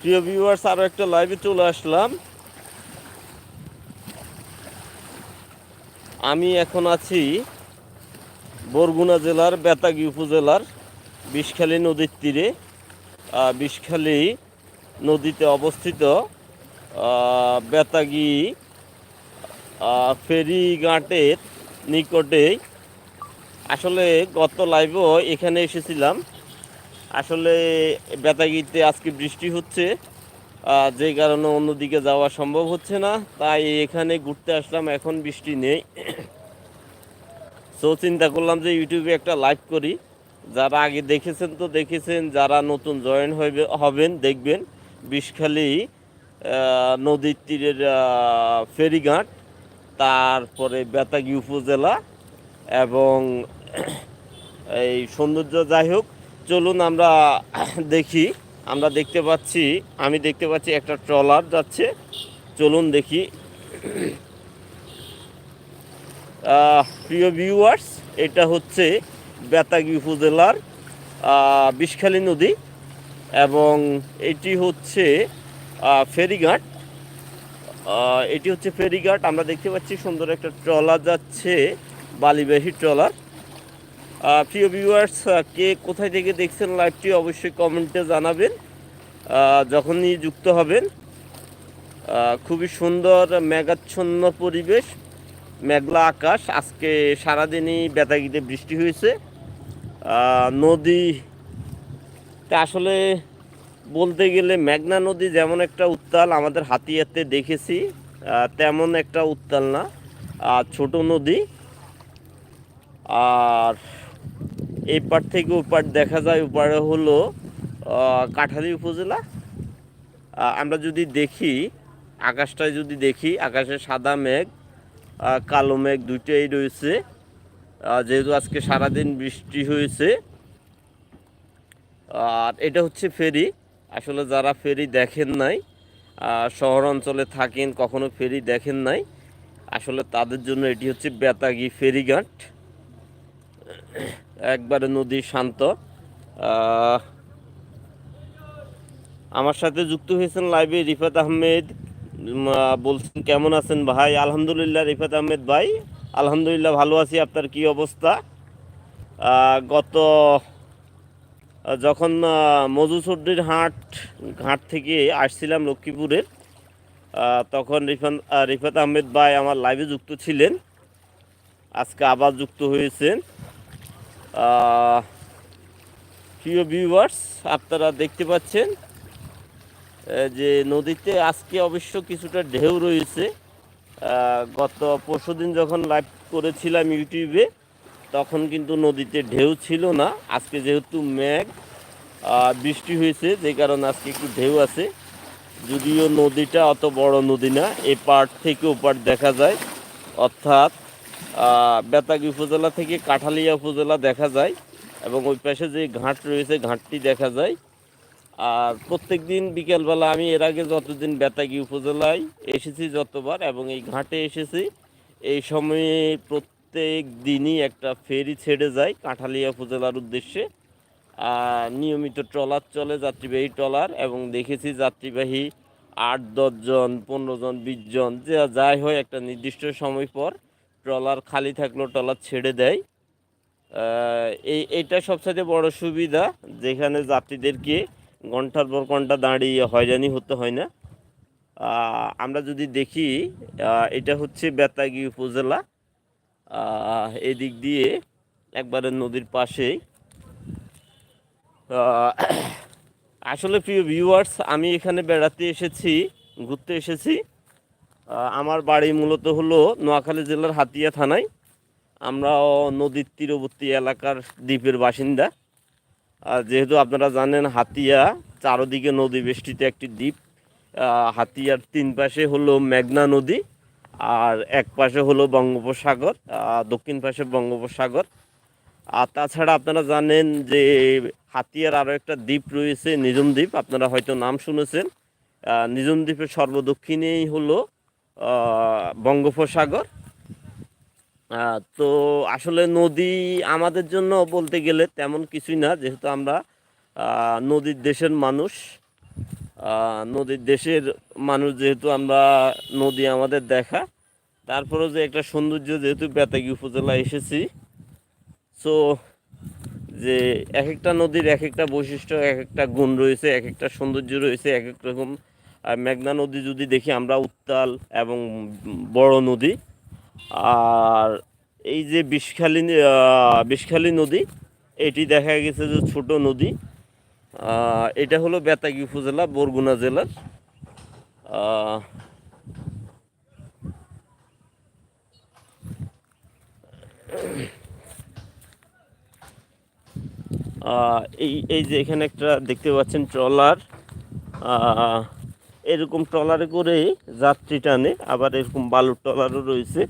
প্রিয় ভিউয়ার্স আরও একটা লাইভে চলে আসলাম। আমি এখন আছি বরগুনা জেলার, বেতাগী উপজেলার বিষখালী নদীর তীরে। বিষখালী নদীতে অবস্থিত বেতাগী ফেরিঘাটের নিকটেই। আসলে গত লাইভও এখানে এসেছিলাম। আসলে বেতাগিতে আজকে বৃষ্টি হচ্ছে যে কারণে অন্যদিকে যাওয়া সম্ভব হচ্ছে না, তাই এখানে ঘুরতে আসলাম, এখন বৃষ্টি নেই। সো চিন্তা করলাম যে ইউটিউবে একটা লাইভ করি। যারা আগে দেখেছেন তো দেখেছেন, যারা নতুন জয়েন হইবে, হবেন, দেখবেন। বিষখালি নদীর তীরের ফেরিঘাট, তারপরে বেতাগি উপজেলা এবং এই সৌন্দর্য যাই হোক চলুন আমরা দেখি, আমরা দেখতে পাচ্ছি, আমি দেখতে পাচ্ছি একটা ট্রলার যাচ্ছে। চলুন দেখি। প্রিয় ভিউয়ার্স এটা হচ্ছে বেতাগি উপজেলার বিষখালী নদী এবং এটি হচ্ছে ফেরিঘাট। এটি হচ্ছে ফেরিঘাট। আমরা দেখতে পাচ্ছি সুন্দর একটা ট্রলার যাচ্ছে, বালিবাহী ট্রলার। প্রিয় ভিউয়ার্স কে কোথায় থেকে দেখছেন লাইভটি অবশ্যই কমেন্টে জানাবেন। যখনই যুক্ত হবেন খুবই সুন্দর, মেঘাচ্ছন্ন পরিবেশ, মেঘলা আকাশ। আজকে সারাদিনই বেতাগিতে বৃষ্টি হয়েছে। নদী আসলে বলতে গেলে মেঘনা নদী যেমন একটা উত্তাল, আমাদের হাতিয়াতে দেখেছি তেমন একটা উত্তাল না আর ছোট নদী। আর এই পার থেকে ওই পার দেখা যায় ওপারে হলো কাঠালি উপজেলা। আমরা যদি দেখি, আকাশটায় যদি দেখি, আকাশে সাদা মেঘ কালো মেঘ দুইটাই রয়েছে। যেহেতু আজকে সারাদিন বৃষ্টি হয়েছে, আর এটা হচ্ছে ফেরি। আসলে যারা ফেরি দেখেন নাই শহর অঞ্চলে থাকেন, কখনো ফেরি দেখেন নাই, আসলে তাদের জন্য এটি হচ্ছে বেতাগী ফেরিঘাট। একবারে নদী শান্ত। আমার সাথে যুক্ত হয়েছেন লাইভে রিফাত আহমেদ। বলছেন, কেমন আছেন ভাই? আলহামদুলিল্লাহ, রিফাত আহমেদ ভাই। আলহামদুলিল্লাহ, ভালো আছি। আপনার কি অবস্থা? গত যখন মজুসর্দির হাট ঘাট থেকে আসছিলাম লক্ষ্মীপুরের তখন রিফান রিফাত আহমেদ ভাই আমার লাইভে যুক্ত ছিলেন। আজকে আবার যুক্ত হয়েছেন। প্রিয় ভিউয়ার্স আপনারা দেখতে পাচ্ছেন যে নদীতে আজকে অবশ্য কিছুটা ঢেউ রয়েছে। গত পরশুদিন যখন লাইভ করেছিলাম ইউটিউবে, তখন কিন্তু নদীতে ঢেউ ছিল না। আজকে যেহেতু মেঘ বৃষ্টি হয়েছে, যে কারণে আজকে একটু ঢেউ আছে। যদিও নদীটা অত বড় নদী না, এ পার্ট থেকে ও পার্ট দেখা যায়। অর্থাৎ বেতাগী উপজেলা থেকে কাঠালিয়া উপজেলা দেখা যায় এবং ওই পাশে যে ঘাট রয়েছে, ঘাটটি দেখা যায়। আর প্রত্যেক দিন বিকেলবেলা আমি এর আগে যতদিন বেতাগী উপজেলায় এসেছি যতবার এবং এই ঘাটে এসেছি, এই সময়ে প্রত্যেক দিনই একটা ফেরি ছেড়ে যায় কাঁঠালিয়া উপজেলার উদ্দেশ্যে। নিয়মিত ট্রলার চলে, যাত্রীবাহী ট্রলার এবং দেখেছি যাত্রীবাহী আট দশজন পনেরো জন, বিশ জন, যে, যাই হয় একটা নির্দিষ্ট সময় পর। ট্রলার খালি থাকলেও ট্রলার ছেড়ে দেয়। এই এটা সবচেয়ে বড় সুবিধা, যেখানে যাত্রীদেরকে ঘণ্টার পর ঘণ্টা দাঁড়িয়ে হয়রানি হতে হয় না। আমরা যদি দেখি এটা হচ্ছে বেতাগি উপজেলা। এদিক দিয়ে একবারে নদীর পাশেই। আসলে প্রিয় ভিউয়ার্স আমি এখানে বেড়াতে এসেছি, ঘুরতে এসেছি। আমার বাড়ি মূলত হলো নোয়াখালী জেলার হাতিয়া থানায়। আমরাও নদীর তীরবর্তী এলাকার দ্বীপের বাসিন্দা। যেহেতু আপনারা জানেন, হাতিয়া চারদিকে নদী বেষ্টিত একটি দ্বীপ। হাতিয়ার তিন পাশে হলো মেঘনা নদী আর এক পাশে হলো বঙ্গোপসাগর দক্ষিণ পাশে বঙ্গোপসাগর। আর তাছাড়া আপনারা জানেন যে হাতিয়ার আরও একটা দ্বীপ রয়েছে নিজম দ্বীপ। আপনারা হয়তো নাম শুনেছেন। নিজম দ্বীপের সর্বদক্ষিণেই হলো বঙ্গোপসাগর। তো আসলে নদী আমাদের জন্য বলতে গেলে তেমন কিছুই না, যেহেতু আমরা নদীর দেশের মানুষ। নদীর দেশের মানুষ যেহেতু আমরা নদী আমাদের দেখা। তারপরেও যে একটা সৌন্দর্য যেহেতু বেতাগী উপজেলা এসেছি। সো যে এক একটা নদীর এক একটা বৈশিষ্ট্য, এক একটা গুণ রয়েছে, এক একটা সৌন্দর্য রয়েছে, এক এক রকম মেঘনা নদী যদি দেখি, আমরা উত্তাল এবং বড় নদী। আর এই যে বিষখালী বিষখালী নদী, এটি দেখা গেছে যে ছোট নদী। এটা হলো বেতাগী উপজেলা, বরগুনা জেলার। এই এই যে এখানে একটা দেখতে পাচ্ছেন ট্রলার। এরকম ট্রলারে করে যাত্রী টানে, আবার এরকম বালুর ট্রলারও রয়েছে।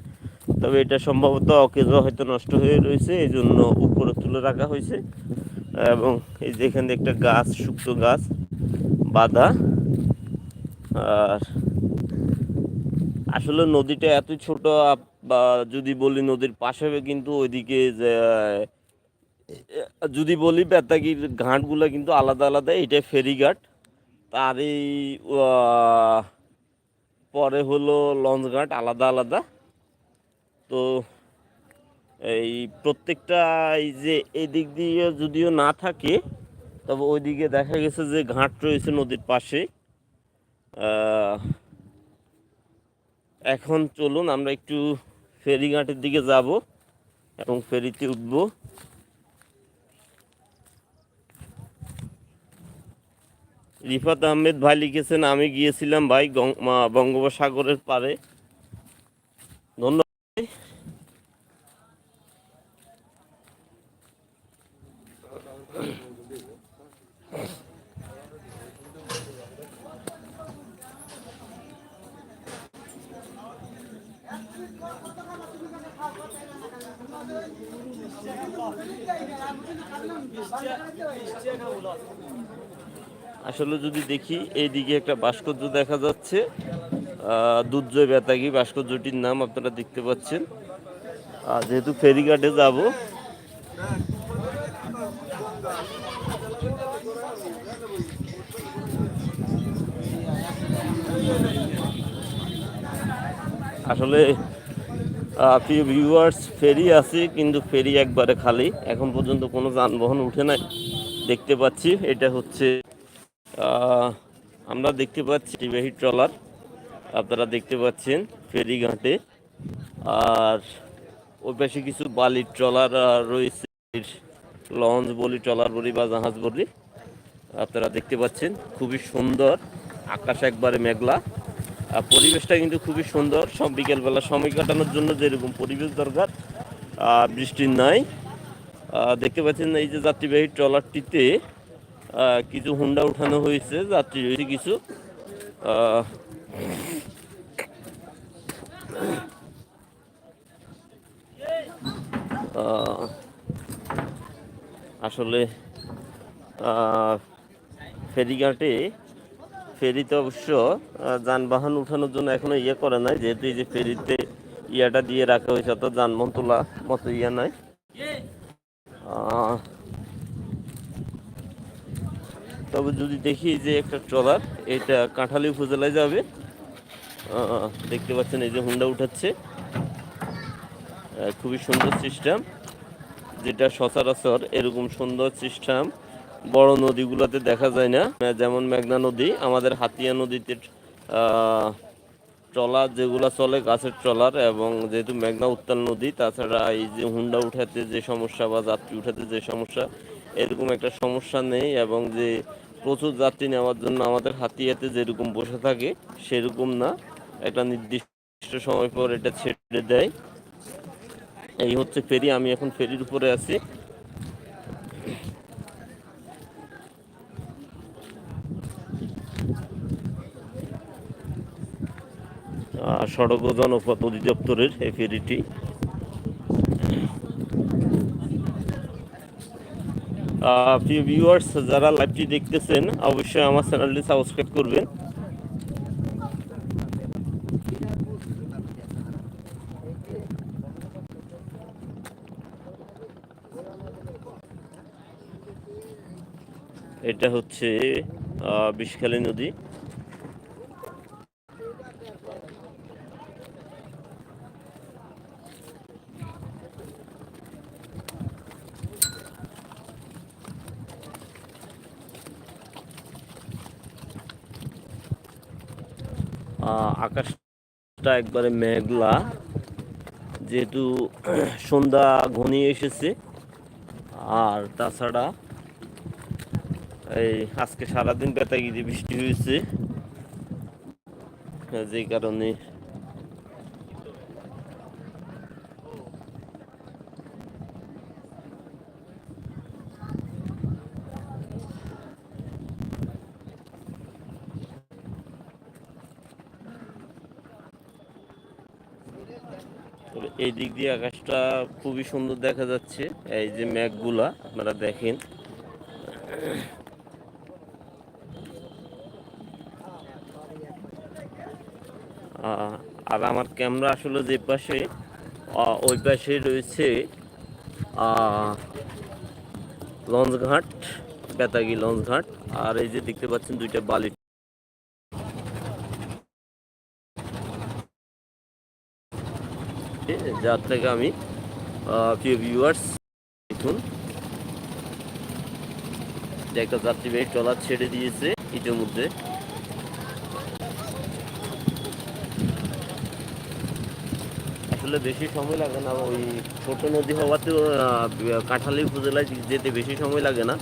তবে এটা সম্ভবত অকেজ হয়তো নষ্ট হয়ে রয়েছে এই জন্য উপরে তুলে রাখা হয়েছে। এবং এই যে এখানে একটা গাছ, শুকনো গাছ, বাঁধা। আর আসলে নদীটা এত ছোট বা যদি বলি নদীর পাশে কিন্তু ওইদিকে যদি বলি বেতাগির ঘাটগুলো কিন্তু আলাদা আলাদা এটা ফেরিঘাট। তার এই পরে হলো লঞ্চ ঘাট, আলাদা আলাদা। তো এই প্রত্যেকটা এই যে এই দিক দিয়ে যদিও না থাকে, তবে ওইদিকে দেখা গেছে যে ঘাট রয়েছে নদীর পাশে। এখন চলুন, আমরা একটু ফেরিঘাটের দিকে যাব এবং ফেরিতে উঠবো। রিফাত আহমেদ ভাই লিখেছেন আমি গিয়েছিলাম ভাই বঙ্গোপসাগরের পারে। ধন্যবাদ। আসলে যদি দেখি, এইদিকে একটা ভাস্কর্য দেখা যাচ্ছে। দুর্জয় বেতাগি ভাস্কর্যটির নাম আপনারা দেখতে পাচ্ছেন। আর যেহেতু ফেরিঘাটে যাব, আসলে প্রিয় ভিউয়ার্স ফেরি আছে, কিন্তু ফেরি একবারে খালি। এখন পর্যন্ত কোনো যানবাহন উঠে নাই। দেখতে পাচ্ছি, এটা হচ্ছে আমরা দেখতে পাচ্ছি টিবাহী ট্রলার। আপনারা দেখতে পাচ্ছেন ফেরি ঘাটে। আর ওই পাশে কিছু বালির ট্রলার রয়েছে। লঞ্চ বলি, ট্রলার বলি বা জাহাজ বলি। আপনারা দেখতে পাচ্ছেন খুবই সুন্দর, আকাশ একবারে মেঘলা। আর পরিবেশটা কিন্তু খুবই সুন্দর। সব বিকেলবেলা সময় কাটানোর জন্য যেরকম পরিবেশ দরকার বৃষ্টির নাই। দেখতে পাচ্ছেন এই যে যাত্রীবাহী ট্রলারটিতে কিছু হুন্ডা উঠানো হয়েছে, যাত্রী রয়েছে কিছু। আসলে ফেরিঘাটে ফেরিতে অবশ্য যানবাহন উঠানোর জন্য এখনও ইয়ে করে নাই, যেহেতু এই যে ফেরিতে ইয়াটা দিয়ে রাখা হয়েছে, অর্থাৎ যানবাহন তোলা মতো ইয়ে নাই। তবে যদি দেখি যে একটা ট্রলার, এটা কাঁঠালি উপজেলায় যাবে। দেখতে পাচ্ছেন এই যে হুন্ডা উঠাচ্ছে। খুবই সুন্দর সিস্টেম, যেটা সচরাচর এরকম সুন্দর সিস্টেম বড় নদীগুলোতে দেখা যায় না। যেমন মেঘনা নদী, আমাদের হাতিয়া নদীতে ট্রলার যেগুলো চলে, গাছের ট্রলার এবং যেহেতু মেঘনা উত্তাল নদী, তাছাড়া এই যে হুন্ডা উঠাতে যে সমস্যা বা যাত্রী উঠাতে যে সমস্যা এরকম একটা সমস্যা নেই এবং যে প্রচুর যাত্রী নেওয়ার জন্য আমাদের হাতিয়াতে যেরকম বসে থাকে, সেরকম না। একটা নির্দিষ্ট সময় পর এটা ছেড়ে দেয়। এই হচ্ছে ফেরি, আমি এখন ফেরির উপরে আছি। সড়ক ও জনপথ অধিদপ্তরের এই ফেরিটি। প্রিয় ভিউয়ার্স যারা লাইভটি দেখতেছেন অবশ্যই আমার চ্যানেলটি সাবস্ক্রাইব করবেন। এটা হচ্ছে বিষখালী নদী। আকাশটা একবারে মেঘলা। যেহেতু সন্ধ্যা ঘনিয়ে এসেছে, আর তাছাড়া এই আজকে সারাদিন বেতাগিরি বৃষ্টি হয়েছে। যে কারণে তবে এই দিক দিয়ে আকাশটা খুবই সুন্দর দেখা যাচ্ছে। এই যে মেঘগুলা, আপনারা দেখেন। আর আমার ক্যামেরা আসলে যে পাশে ওই পাশে রয়েছে লঞ্চঘাট, বেতাগি লঞ্চঘাট। আর এই যে দেখতে পাচ্ছেন দুইটা বালি যার থেকে আমি প্রিয় ভিউয়ার্স দেখুন একটা যাত্রীবাহী ট্রলার ছেড়ে দিয়েছে ইতিমধ্যে। আসলে বেশি সময় লাগে না, ওই ছোট নদী হওয়াতেও কাঁঠালি উপজেলায় যেতে বেশি সময় লাগে না।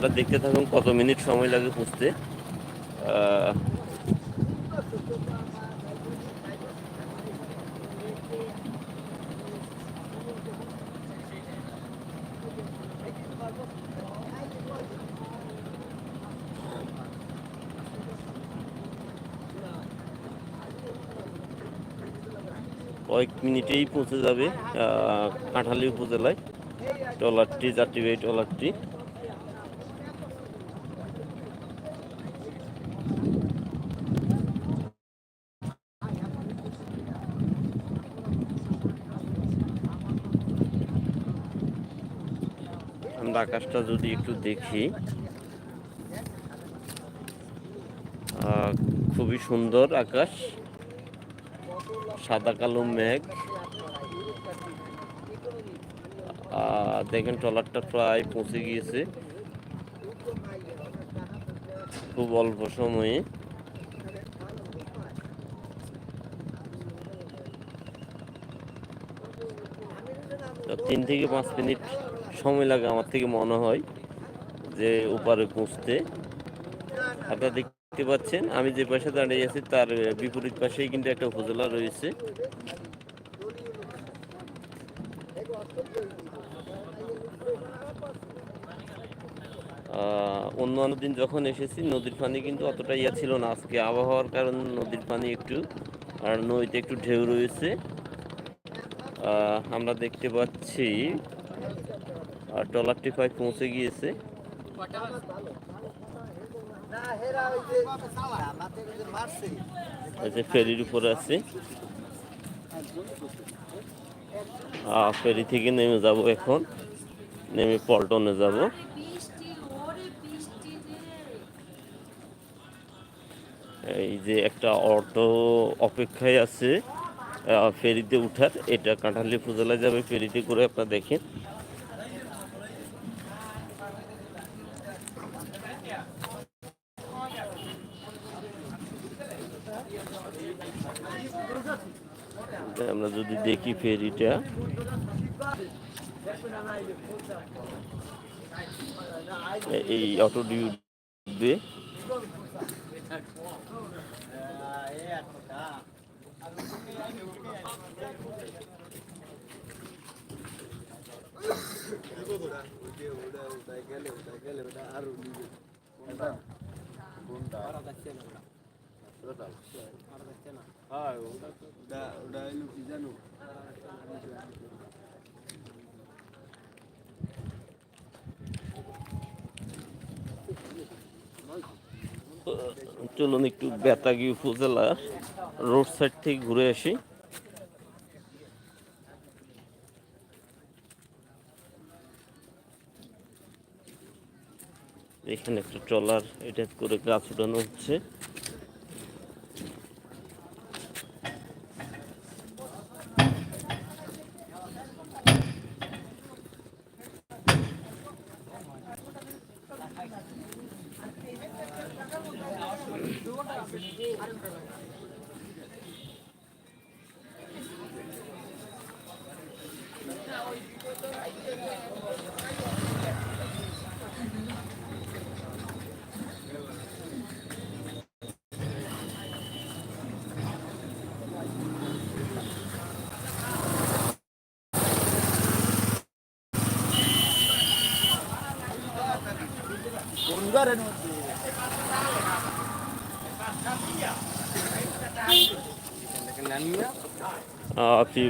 আপনারা দেখতে থাকুন, কত মিনিট সময় লাগে খুঁজতে। কয়েক মিনিটেই পৌঁছে যাবে কাঁঠালী উপজেলায়। ট্রলারটি, যাত্রীবাহী ট্রলারটি আমরা আকাশটা যদি একটু দেখি খুবই সুন্দর আকাশ, সাদা কালো মেঘ। দেখেন ট্রলারটা প্রায় পৌঁছে গিয়েছে। খুব অল্প সময়ে। তিন থেকে পাঁচ মিনিট সময় লাগে আমার থেকে মনে হয় যে ওপারে পৌঁছতে আপনারা দেখতে পাচ্ছেন আমি যে পাশে দাঁড়িয়ে আছি তার বিপরীত পাশেই কিন্তু একটা উপজেলা রয়েছে। আহ, অন্যান্য দিন যখন এসেছি নদীর পানি কিন্তু অতটা ইয়া ছিল না। আজকে আবহাওয়ার কারণে নদীর পানি একটু আর নদীতে একটু ঢেউ রয়েছে। আমরা দেখতে পাচ্ছি ট্রলারটি প্রায় পৌঁছে গিয়েছে। ফেরির উপরে আছে। ফেরি থেকে নেমে যাব এখন। নেমে পল্টনে যাব। এই যে একটা অটো অপেক্ষায় আছে ফেরিতে উঠার। এটা কাঁঠালি উপজেলায় যাবে। ফেরিতে করে আপনারা দেখেন। আমরা যদি দেখি ফেরিটা এই অটো ডিউ দিয়ে আর চলুন একটু বেতাগি ফুজেলা রোড সাইড থেকে ঘুরে আসি। এখানে একটা ট্রলার, এটা করে গাছ উঠানো হচ্ছে।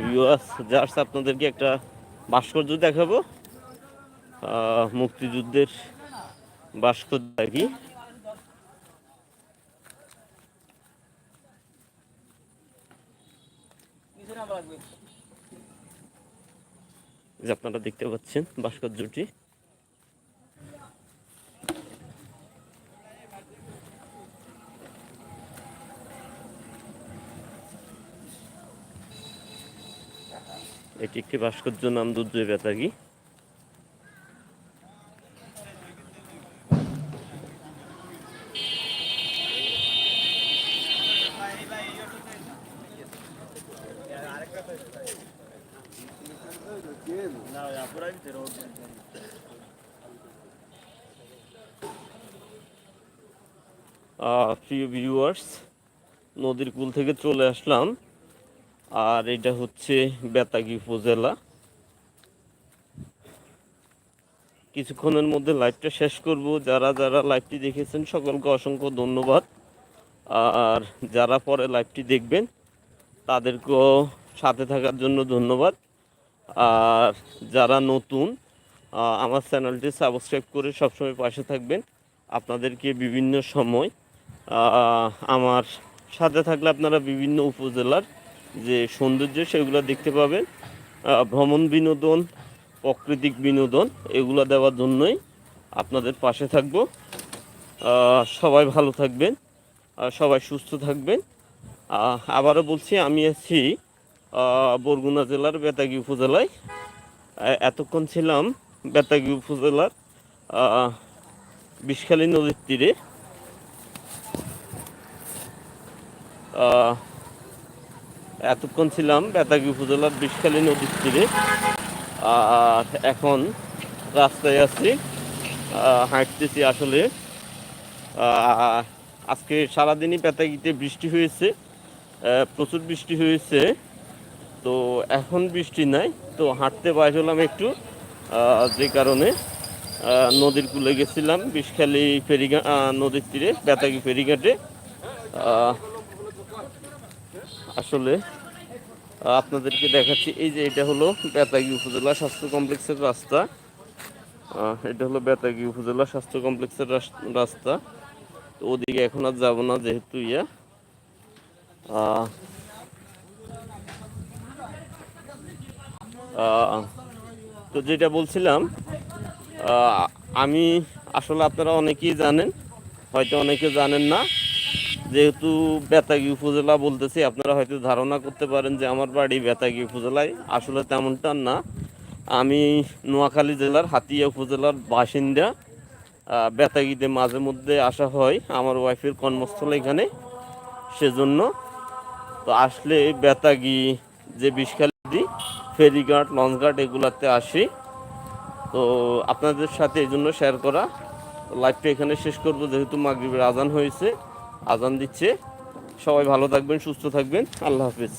ভিউয়ার্স জাস্ট আপনাদেরকে একটা ভাস্কর্য দেখাবো। মুক্তিযুদ্ধের ভাস্কর্য আর কি। আপনারা দেখতে পাচ্ছেন ভাস্কর্যটি। এটি একটি ভাস্কর্য নাম দুর্জয় বেতাগি প্রিয় ভিউয়ার্স নদীর কুল থেকে চলে আসলাম। আর এটা হচ্ছে বেতাগি উপজেলা। কিছুক্ষণের মধ্যে লাইভটা শেষ করব। যারা যারা লাইভটি দেখেছেন, সকলকে অসংখ্য ধন্যবাদ। আর যারা পরে লাইভটি দেখবেন, তাদেরকেও সাথে থাকার জন্য ধন্যবাদ। আর যারা নতুন আমার চ্যানেলটি সাবস্ক্রাইব করে সবসময় পাশে থাকবেন। আপনাদেরকে বিভিন্ন সময় আমার সাথে থাকলে আপনারা বিভিন্ন উপজেলার যে সৌন্দর্য সেগুলো দেখতে পাবেন। ভ্রমণ বিনোদন প্রাকৃতিক বিনোদন এগুলো দেওয়ার জন্যই আপনাদের পাশে থাকব। সবাই ভালো থাকবেন সবাই সুস্থ থাকবেন। আবারও বলছি আমি আছি বরগুনা জেলার বেতাগী উপজেলায়। এতক্ষণ ছিলাম বেতাগী উপজেলার আহ, বিষখালী নদীর তীরে। এতক্ষণ ছিলাম বেতাগী উপজেলার বিষখালী নদীর তীরে। আর এখন রাস্তায় আছি হাঁটতেছি আসলে। আজকে সারাদিনই বেতাগিতে বৃষ্টি হয়েছে প্রচুর বৃষ্টি হয়েছে। তো এখন বৃষ্টি নাই, তো হাঁটতে বাইর হলাম একটু যে কারণে নদীর কূলে গেছিলাম, বিষখালী ফেরিঘাট নদীর তীরে, বেতাগি ফেরিঘাটে। আসলে আপনাদেরকে দেখাচ্ছি, এই যে এটা হলো বেতাগি উপজেলা স্বাস্থ্য কমপ্লেক্সের রাস্তা। এটা হলো বেতাগি উপজেলা স্বাস্থ্য কমপ্লেক্সের রাস্তা। তো ওদিকে এখন আর যাব না যেহেতু ইয়া। তো যেটা বলছিলাম আমি, আসলে আপনারা অনেকেই জানেন, হয়তো অনেকে জানেন না যেহেতু বেতাগী উপজেলা বলতেছি, আপনারা হয়তো ধারণা করতে পারেন যে আমার বাড়ি বেতাগী উপজেলায়। আসলে তেমনটা না। আমি নোয়াখালী জেলার হাতিয়া উপজেলার বাসিন্দা। বেতাগীতে মাঝে মধ্যে আসা হয়। আমার ওয়াইফের কর্মস্থল এখানে। সেজন্য তো আসলে বেতাগী যে বিষখালী ফেরিঘাট, লঞ্চঘাট এগুলাতে আসি। তো আপনাদের সাথে এই জন্য শেয়ার করা। লাইভটা এখানে শেষ করব, যেহেতু মাগরিবের আজান হয়েছে। আজান দিচ্ছে। সবাই ভালো থাকবেন সুস্থ থাকবেন। আল্লাহ হাফিজ।